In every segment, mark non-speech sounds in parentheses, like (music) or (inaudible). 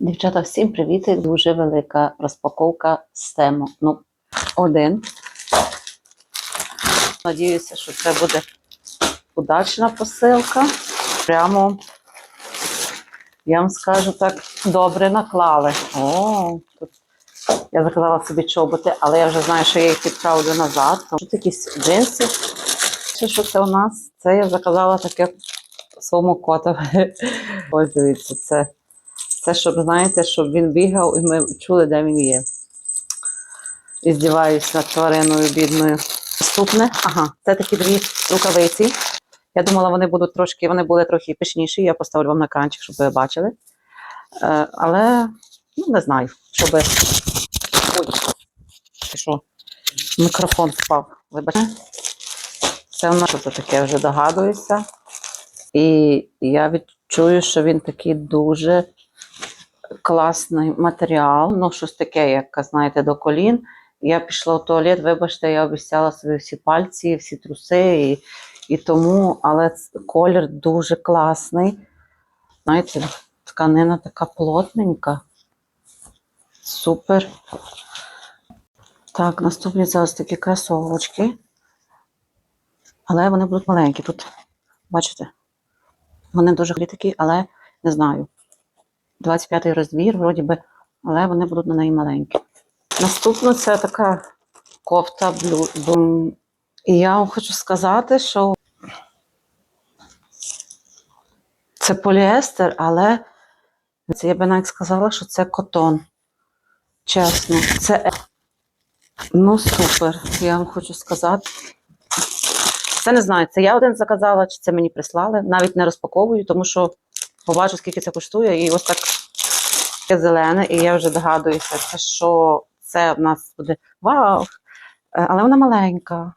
Дівчата, всім привіт! Дуже велика розпаковка з. Ну, один. Надіюся, що це буде удачна посилка. Прямо, я вам скажу так, добре наклали. О, тут я заказала собі чоботи, але я вже знаю, що я їх відправлю назад. Тут якісь джинси. Ще що це у нас? Це я заказала таке своєму котові. (laughs) Ось дивіться, це. Це щоб, знаєте, щоб він бігав і ми чули, де він є. І здіваюся над твариною бідною. Наступне, ага, це такі дві рукавиці. Я думала, вони будуть трошки, вони були трохи пишніші, я поставлю вам на екранчик, щоб ви бачили. Е, але ну, не знаю, щоб. Ой, що? Мікрофон впав. Вибачте. Це нас що це таке, вже догадуюся. І я відчую, що він такий дуже класний матеріал, ну щось таке, як знаєте, до колін. Я пішла в туалет, вибачте, я обіцяла собі всі пальці, всі труси, і, і тому, але колір дуже класний. Знаєте, тканина така плотненька. Супер. Так, наступні ось такі кросовочки. Але вони будуть маленькі тут. Бачите? Вони дуже такі, але не знаю. 25 розмір, вроді би, але вони будуть на неї маленькі. Наступно це така кофта блю. І я вам хочу сказати, що це поліестер, але це я би навіть сказала, що це котон. Чесно, це ну супер. Я вам хочу сказати. Це не знаю, це я один заказала, чи це мені прислали. Навіть не розпаковую, тому що побачу, скільки це коштує, і ось так таке зелене, і я вже догадуюся, що це в нас буде вау! Е, Але вона маленька,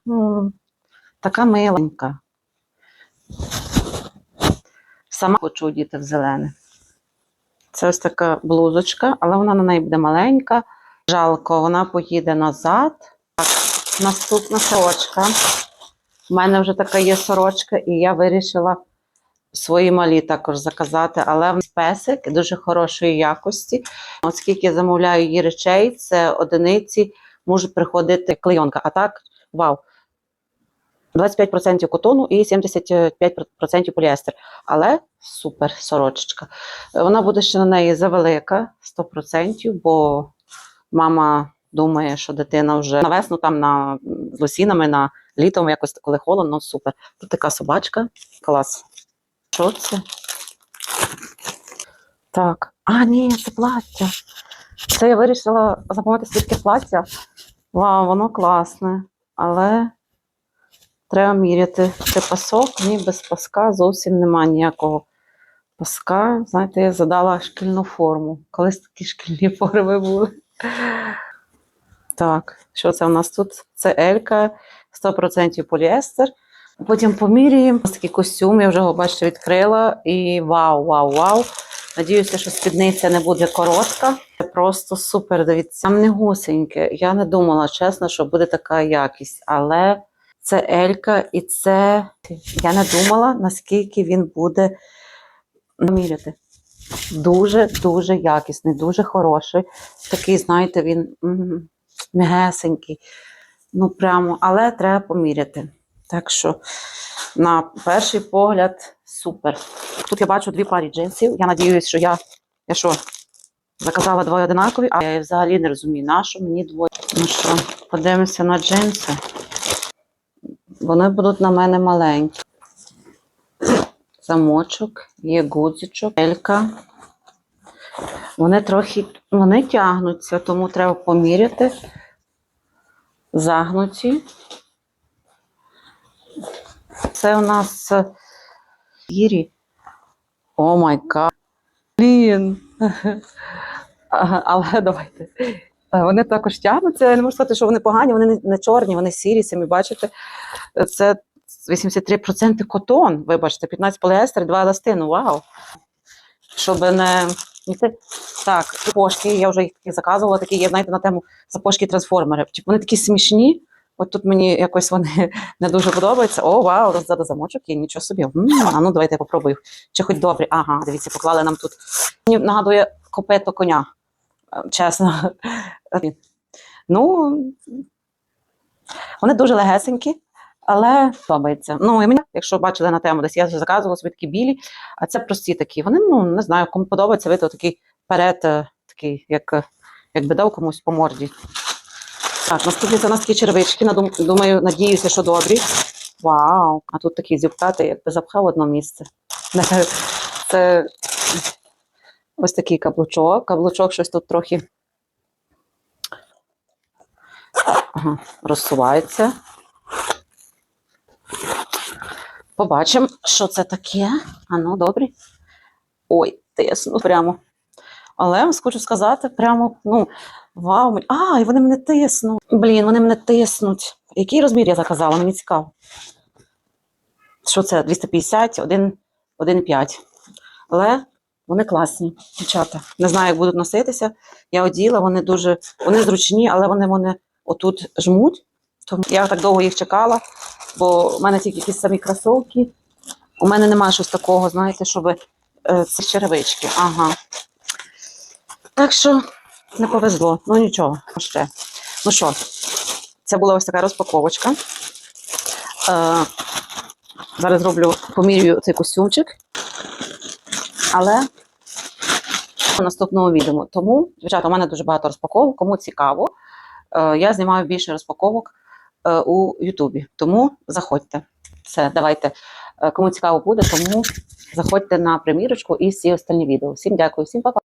така миленька. Сама хочу одіти в зелене. Це ось така блузочка, але вона на неї буде маленька. Жалко, вона поїде назад. Так, наступна сорочка. У мене вже така є сорочка, і я вирішила свої малі також заказати, але песик дуже хорошої якості. Оскільки я замовляю її речей, це одиниці може приходити клейонка. А так, вау. 25% котону і 75% поліестер. Але супер сорочечка. Вона буде ще на неї завелика 100%, бо мама думає, що дитина вже на весну там на з лосінами, на літом якось коли холодно, супер. Тут така собачка. Клас. Що це? Так. А, ні, це плаття. Це я вирішила замовити свідки плаття. Вау, воно класне. Але треба міряти. Це пасок, ні, без паска зовсім нема ніякого паска. Знаєте, я задала шкільну форму. Колись такі шкільні (laughs) форми були. Так, що це у нас тут? Це Елька, 100% поліестер. Потім поміряємо. Ось такий костюм, я вже його бачите, відкрила. І вау, вау, вау. Надіюся, що спідниця не буде коротка. Це просто супер. Дивіться, там не гусеньке. Я не думала, чесно, що буде така якість. Але це Елька, і це я не думала, наскільки він буде міряти. Дуже, дуже якісний, дуже хороший. Такий, знаєте, він м, м'ягесенький. Ну, прямо, але треба поміряти. Так що, на перший погляд, супер. Тут я бачу дві парі джинсів. Я надіюсь, що я, я що, заказала двоє одинакові, а я взагалі не розумію, на що мені двоє. Ну що, подивимося на джинси. Вони будуть на мене маленькі. Замочок, є гудзичок, елька. Вони трохи вони тягнуться, тому треба поміряти. Загнуті. Це у нас е, гірі. О май гад. Блін. Але давайте. Е, Вони також тягнуться. Я не можу сказати, що вони погані, вони не, чорні, вони сірі, самі бачите. Е, Це 83% котон, вибачте, 15 поліестер, 2 еластину. Вау! Щоб не. Так, сапожки, я вже їх заказувала, такі є, знаєте, на тему сапожки трансформери. Типу, Вони такі смішні. От тут мені якось вони (laughs) не дуже подобаються. О, вау, роззаду замочок є, нічого собі. А ну давайте я попробую. Чи хоч добре. Ага, дивіться, поклали нам тут. Мені нагадує копито коня. е, Чесно. (laughs) Ну, вони дуже легесенькі, але подобається. Ну, і мені, якщо бачили на тему, десь я заказувала собі такі білі, а це прості такі. Вони, ну, не знаю, кому подобається, видно такий перед, е, такий, як, е, якби дав комусь по морді. Так, наступні це у нас такі червички. Думаю, надіюся, що добрі. Вау! А тут такі зюбкати, якби запхав одно місце. (laughs) Це ось такий каблучок. Каблучок щось тут трохи розсувається. Побачимо, що це таке. А ну, добре. Ой, тисну прямо. Але хочу сказати, прямо, ну, вау, а, і вони мене тиснуть. Блін, вони мене тиснуть. Який розмір я заказала? Мені цікаво. Що це? 250, 1,5. Але вони класні, дівчата. Не знаю, як будуть носитися. Я оділа, вони дуже, вони зручні, але вони мене отут жмуть. Тому я так довго їх чекала, бо в мене тільки якісь самі кросовки. У мене немає щось такого, знаєте, щоб е, це черевички. Ага. Так що не повезло. Ну нічого, ще. Ну що, це була ось така розпаковочка. Е, зараз зроблю, помірюю цей костюмчик. Але у наступному відео. Тому, дівчата, у мене дуже багато розпаковок. Кому цікаво, е, я знімаю більше розпаковок е, у Ютубі. Тому заходьте. Все, давайте. Е, Кому цікаво буде, тому заходьте на примірочку і всі остальні відео. Всім дякую, всім па-па.